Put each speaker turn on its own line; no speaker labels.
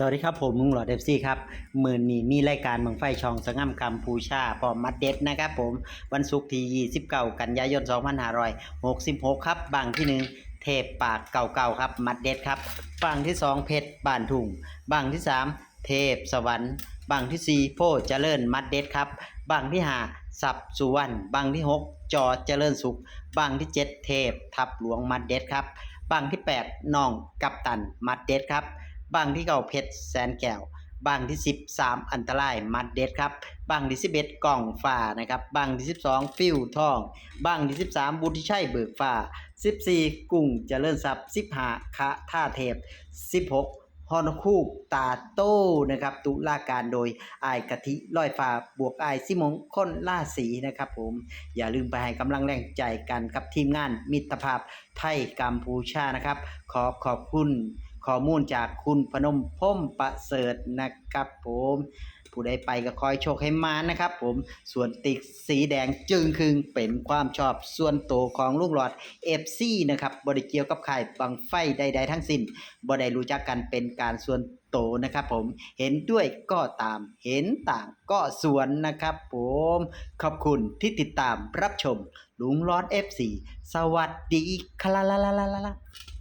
สวัสดีครับผมลุงหลอดเอฟซีครับมือนี้มีรายการเมืองไฟช่องสง่ำกัมพูชาพร้อมมัดเด็ดนะครับผมวันศุกร์ที่29กันยายน 2566 ครับบางที่หนึ่งเทพปากเก่าๆครับ มัดเด็ดครับบางที่สองเพชรบ้านทุ่งบางที่สามเทพสวรรค์บางที่สี่โพเจริญมัดเด็ดครับบางที่ห้าสับสุวรรณบางที่หกจอเจริญสุขบางที่เจ็ดเทพทับหลวงมัดเด็ดครับบางที่แปดน้องกัปตันมัดเด็ดครับ บางที่เก่าเพชรแสนแก้วบางที่ 13 อันตรายมัดเด็ดครับบางที่11กล่องฟ้านะครับบางที่ 12 ฟิวทอง บางที่ 13 บุตรชัยเบิกฟ้า14 กุ้งเจริญทรัพย์15คะท่าเทพ 16ฮอนคูกตาโต้นะครับตุลาการโดยอายกะทิร้อยฟ้าบวกอายซิมงค้นล่าสีนะครับผมอย่าลืมไปให้กำลังแรงใจกันกับทีมงานมิตรภาพไทยกัมพูชานะครับ ขอขอบคุณ ข้อมูลจากคุณพนมพมประเสริฐนะครับผมผู้ใดไปก็คอยโชคให้มานะครับผมส่วนติกสีแดงจึงคืงเป็นความชอบส่วนตัวของลูกหลอดเอฟซีนะครับบริเกี่ยวกับข่บังไฟใด ๆ ทั้งสิ้นบ่ได้รู้จักกันเป็นการส่วนโตนะครับผมเห็นด้วยก็ตามเห็นต่างก็ส่วนนะครับผมขอบคุณที่ติดตามรับชมลุงหลอด FC สวัสดีครับ